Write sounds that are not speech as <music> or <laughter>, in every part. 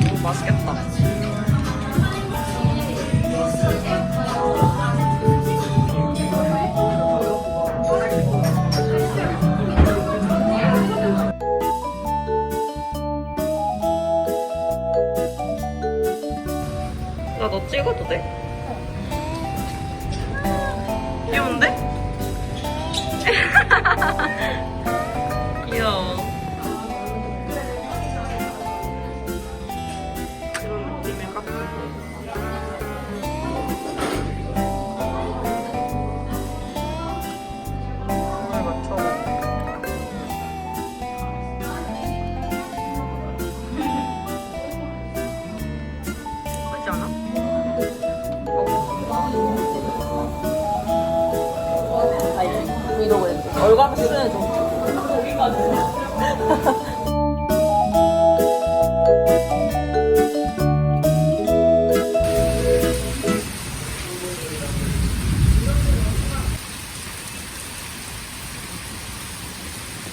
너무 맛있겠다. 나 너 찍어도 돼? 얼굴 한번 수련해줘.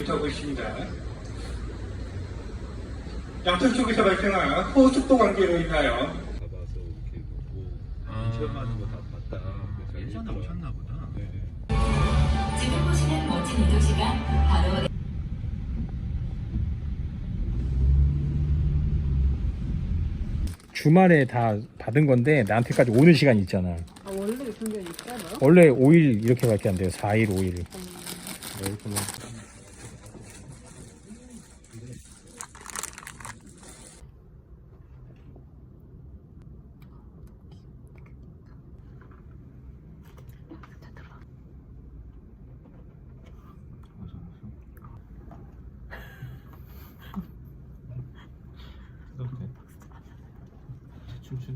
하고 있습니다. 양쪽 쪽에서 발생한 호흡 속도 관계로 인하여 가봐서 이렇게 뭐 체험하는 거 보시는 멋진 이 도시가 바로 주말에 다 받은 건데 나한테까지 오는 시간이 있잖아. 아, 원래 편견이 있어요? 원래 5일 이렇게밖에 안 돼요. 4일, 5일. 이렇게 뭐. 就这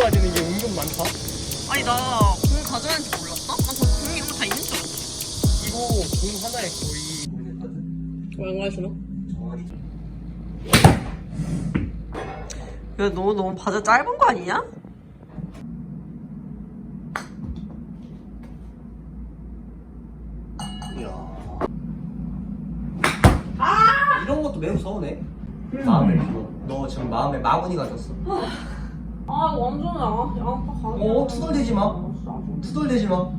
뽑아지는 게 은근 많다. 아니 나 공 가져야하는지 몰랐다? 나저공 이런 거 다 있는 줄 알았지. 이거 공 하나에 거의. 왕가시나? 야, 너 너무 바지 짧은 거 아니냐? 이런 것도 매우 서운해. 마음을 비워. 너 지금 마음에 마구니가 졌어. 아, 완전 양, 양파 가게. 어, 투덜대지 마. 투덜대지 마.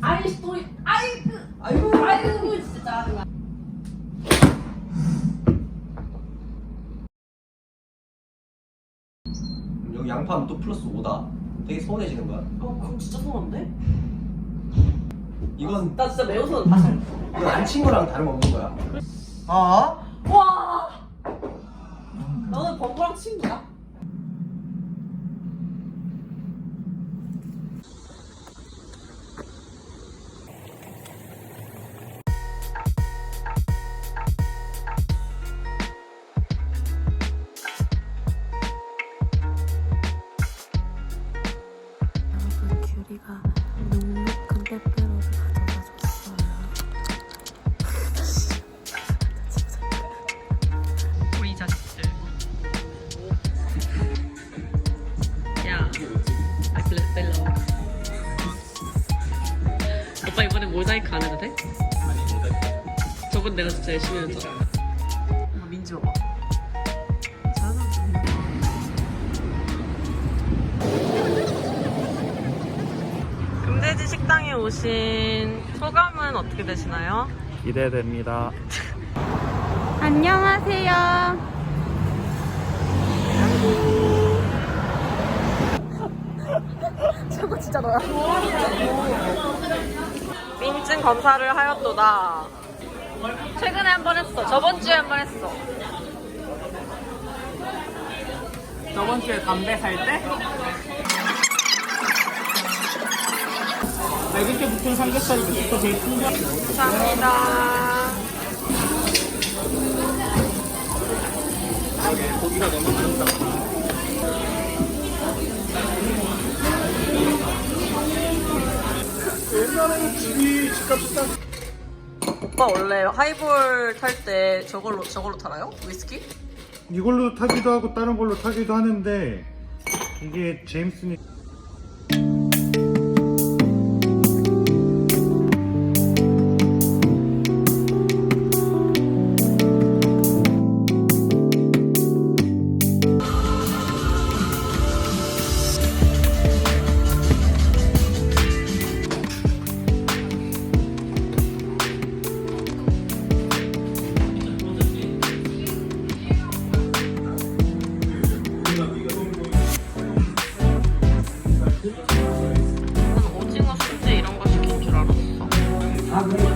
아이 스토리 아이 그 아이고. 아이고 진짜 짜증나. 여기 양파하면 또 플러스 5다. 되게 서운해지는 거야. 어, 그럼 진짜 서운한데? 이건 나 진짜 매우 서운 다시. 이건 안 친 거랑 다름없는 거야. 아? 와! 너는 범부랑 친구야? 우리가 눅눅한 빼빼로를 가져다 줬어요. 우리 자식들. 야, I feel it, I love. 오빠 이번에 모자이크 안 해도 돼? 저번 내가 진짜 열심히 했잖아. 민지 오빠. 돼지 식당에 오신 소감은 어떻게 되시나요? 기대됩니다. <laughs> 안녕하세요. <laughs> 저거 진짜 너야. 민증 검사를 하였도다. 최근에 한 번 했어. 저번 주에 한 번 했어. 저번 주에 담배 살 때? 네 개째 붙은 삼겹살이 부터 제일 큰 거. 감사합니다. 고기가 너무 많다. 옛날에는 집이 집값이 싼 오빠 원래 하이볼 탈 때 저걸로 저걸로 타나요? 위스키? 이걸로 타기도 하고 다른 걸로 타기도 하는데 이게 제임슨이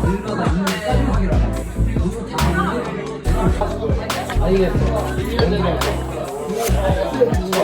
걸려다 있는 갓.